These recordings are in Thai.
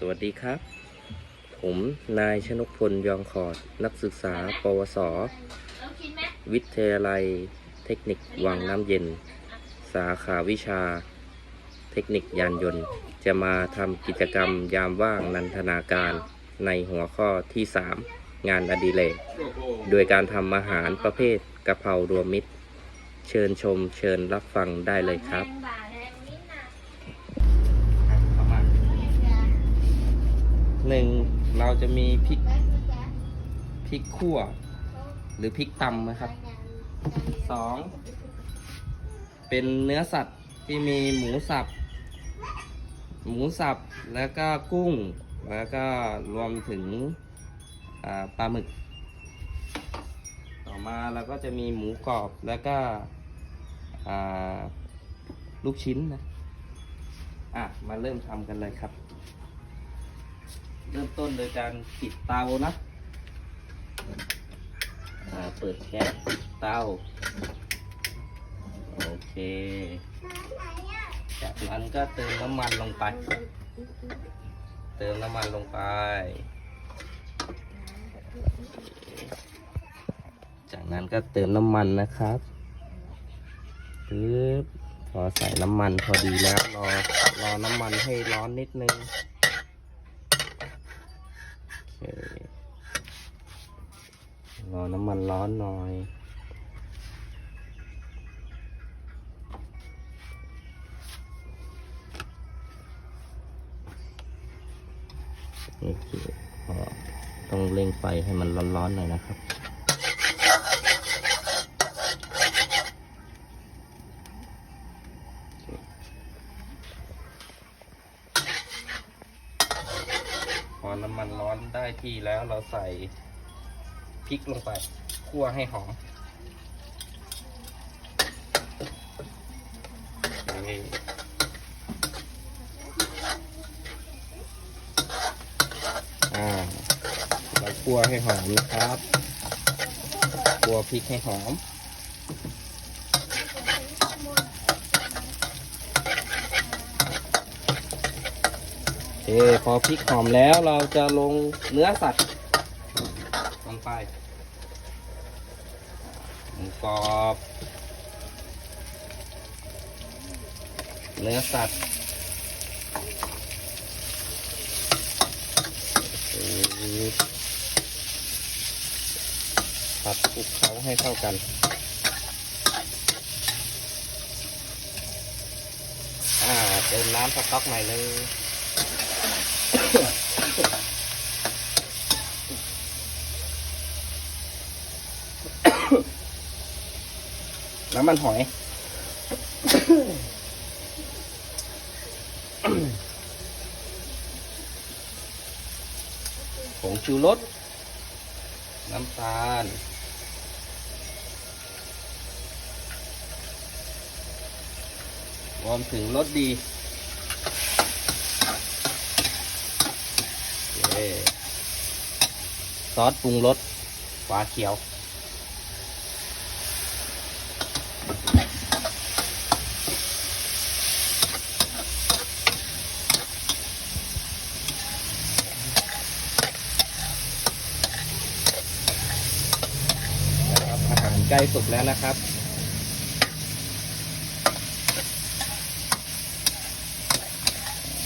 สวัสดีครับ ผมนายชนกพลยองขอด นักศึกษา ปวส วิทยาลัย เทคนิควังน้ำเย็น สาขาวิชา เทคนิคยานยนต์ จะมาทำกิจกรรมยามว่างนันทนาการในหัวข้อที่ 3 งานอดิเรกโดยการทำอาหารประเภทกะเพรารวมมิตร เชิญชมเชิญรับฟังได้เลยครับ หนึ่งเราจะมีพริกพริกขั่ว หรือพริกตำนะครับสองเป็นเนื้อสัตว์ที่มีหมูสับ หมูสับแล้วก็กุ้ง แล้วก็รวมถึงปลาหมึก ต่อมาเราก็จะมีหมูกรอบแล้วก็ลูกชิ้นนะ อะ มาเริ่มทำกันเลยครับ เริ่มต้นโดยการปิดเตานะเปิดแก๊สปิดเตาโอเค จากนั้นก็เติมน้ำมันลงไป เติมน้ำมันลงไป จากนั้นก็เติมน้ำมันนะครับปึ๊บพอใส่น้ำมันพอดีแล้วรอรอน้ำมันให้ร้อนนิดนึง รอน้ำมันร้อนหน่อย โอเคต้องเร่งไฟให้มันร้อนๆหน่อยนะครับ พอน้ำมัน ร้อนได้ที่แล้วเราใส่พริกลงไปคั่วให้หอมโอเคอ่าเราคั่วให้หอมนะครับ คั่วพริกให้หอม เคพอพริกหอมแล้วเราจะลงเนื้อสัตว์ลงไปหมูกรอบ เนื้อสัตว์ปึ๊บผัดคลุกเคล้าให้เข้ากันอ่าเติมน้ำสต๊อกหน่อยเลย น้ำมันหอย ผงชูรส น้ำตาล รวมถึงรสดี โอเค ซอสปรุงรสฟ้าเขียวนะครับอาหารใกล้สุกแล้วนะครับ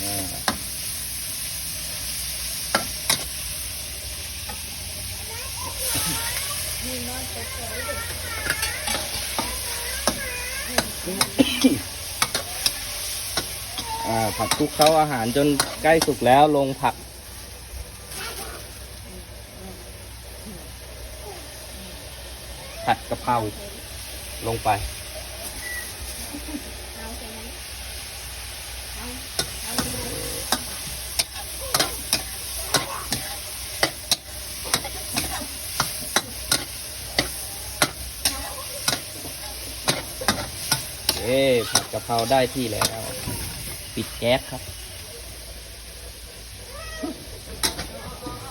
อ่า อ่า ผัดคลุกเข้าอาหารจนใกล้สุกแล้วลงผัก ผัดกะเพราลงไป เอ๊ผัดกะเพราได้ที่แล้ว ปิดแก๊สครับ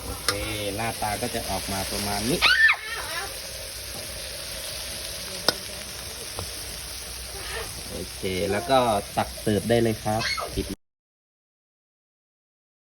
โอเค หน้าตาก็จะออกมาประมาณนี้ โอเค แล้วก็ตักเสิร์ฟได้เลยครับปิด